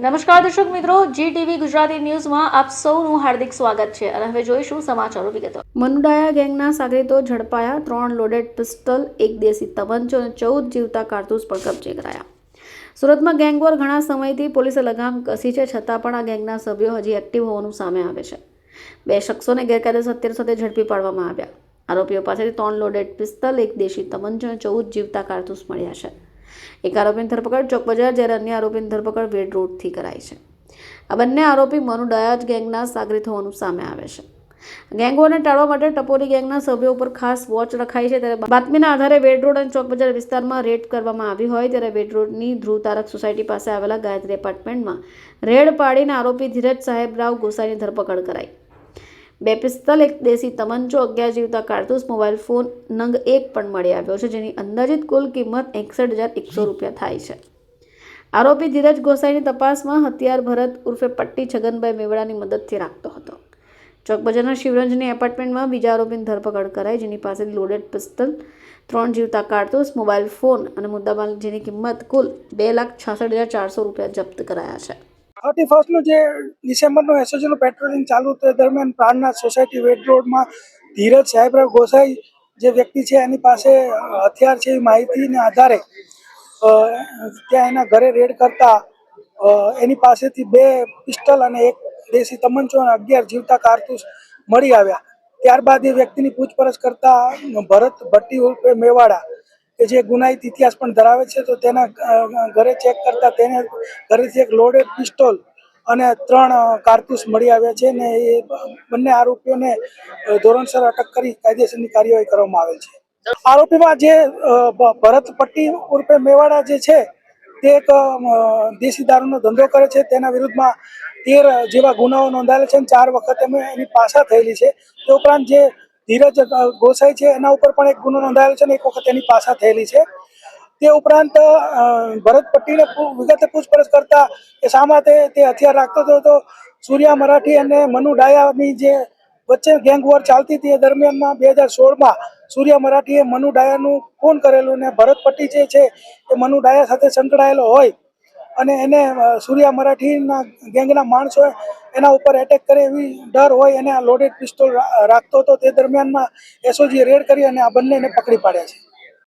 નમસ્કાર દર્શક મિત્રો જી ટીવી ગુજરાતી ન્યૂઝમાં આપ સૌનું હાર્દિક સ્વાગત છે અને હવે જોઈશું સમાચારો વિગતો. મનુડાયા ગેંગના સાગરીતો ઝડપાયા, ત્રણ લોડેડ પિસ્તલ એક દેશી તવંચો અને ચૌદ જીવતા કારતૂસ પણ કબજે કરાયા. સુરતમાં ગેંગવોર ઘણા સમયથી પોલીસે લગામ કસી છે, છતાં પણ આ ગેંગના સભ્યો હજી એક્ટિવ હોવાનું સામે આવે છે. બે શખ્સોને ગેરકાયદેસર હત્યારા સાથે ઝડપી પાડવામાં આવ્યા. આરોપીઓ પાસેથી ત્રણ લોડેડ પિસ્તલ એક દેશી તવંચો અને ચૌદ જીવતા કારતૂસ મળ્યા છે. એક આરોપીની ધરપકડ ચોક બજાર જ્યારે અન્ય આરોપીની ધરપકડ વેડ રોડથી કરાઈ છે. આ બંને આરોપી મનુ ડયાજ ગેંગના સાગરીત હોવાનું સામે આવે છે. ગેંગોને ટાળવા માટે ટપોરી ગેંગના સભ્યો ઉપર ખાસ વોચ રખાઈ છે ત્યારે બાતમીના આધારે વેડ રોડ અને ચોક બજાર વિસ્તારમાં રેડ કરવામાં આવી હોય ત્યારે વેડ રોડની ધ્રુવ તારક સોસાયટી પાસે આવેલા ગાયત્રી એપાર્ટમેન્ટમાં રેડ પાડીને આરોપી ધીરજ સાહેબ રાવ ગોસાઈની ધરપકડ કરાઈ. બે પિસ્તલ, એક દેશી તમંચો, અગિયાર જીવતા કારતૂસ, મોબાઈલ ફોન, નંગ એક પણ મળી આવ્યો છે, જેની અંદાજિત કુલ કિંમત એકસઠ હજાર એકસો રૂપિયા થાય છે. આરોપી ધીરજ ગોસાઈની તપાસમાં હથિયાર ભરત ઉર્ફે પટ્ટી છગનભાઈ મેવડાની મદદથી રાખતો હતો. ચોક શિવરંજની એપાર્ટમેન્ટમાં બીજા આરોપીની ધરપકડ કરાઈ, જેની પાસેથી લોડેડ પિસ્તલ, ત્રણ જીવતા કારતૂસ, મોબાઈલ ફોન અને મુદ્દામાલ, જેની કિંમત કુલ બે લાખ છાસઠ હજાર ચારસો રૂપિયા જપ્ત કરાયા છે. થર્ટી ફર્સ્ટનું જે ડિસેમ્બરનું એસઓજીનું પેટ્રોલિંગ ચાલુ તે દરમિયાન પ્રાણનાથ સોસાયટી વેટ રોડમાં ધીરજ સાહેબરાવ ગોસાઈ જે વ્યક્તિ છે, એની પાસે હથિયાર છે એવી માહિતીને આધારે ત્યાં એના ઘરે રેડ કરતા એની પાસેથી બે પિસ્ટલ અને એક દેશી તમંચો અને અગિયાર જીવતા કારતૂસ મળી આવ્યા. ત્યારબાદ એ વ્યક્તિની પૂછપરછ કરતા ભરત ભટ્ટી ઉર્ફે મેવાડા કે જે ગુનાહિત ઇતિહાસ પણ ધરાવે છે, તો તેના ઘરે ચેક કરતા તેને ઘરેથી એક લોડેડ પિસ્તોલ અને ત્રણ કારતૂસ મળી આવ્યા છે ને એ બંને આરોપીઓને ધોરણસર અટક કરી કાયદેસરની કાર્યવાહી કરવામાં આવેલ છે. આરોપીમાં જે ભરત પટ્ટી ઉર્ફે મેવાડા જે છે, તે એક દેશી દારૂનો ધંધો કરે છે, તેના વિરુદ્ધમાં તેર જેવા ગુનાઓ નોંધાયેલા છે ચાર વખત એમ એની પાસા થયેલી છે. તે ઉપરાંત જે ધીરજ ગોસાઈ છે, એના ઉપર પણ એક ગુનો નોંધાયેલો છે અને એક વખત એની પાસા થયેલી છે. તે ઉપરાંત ભરત પટ્ટીને વિગતે પૂછપરછ કરતા કે શા માટે તે હથિયાર રાખતો હતો, તો સૂર્યા મરાઠી અને મનુ ડાયાની જે વચ્ચે ગેંગ વોર ચાલતી હતી, એ દરમિયાનમાં બે હજાર સોળમાં સૂર્યા મરાઠીએ મનુ ડાયાનું ફોન કરેલું ને ભરત પટ્ટી જે છે, એ મનુ ડાયા સાથે સંકળાયેલો હોય અને એને સૂર્યા મરાઠીના ગેંગના માણસો એના ઉપર એટેક કરે એવી ડર હોય, એને લોડેડ પિસ્તોલ રાખતો હતો તે દરમિયાનમાં એસઓજી રેડ કરી અને આ બંનેને પકડી પાડ્યા છે.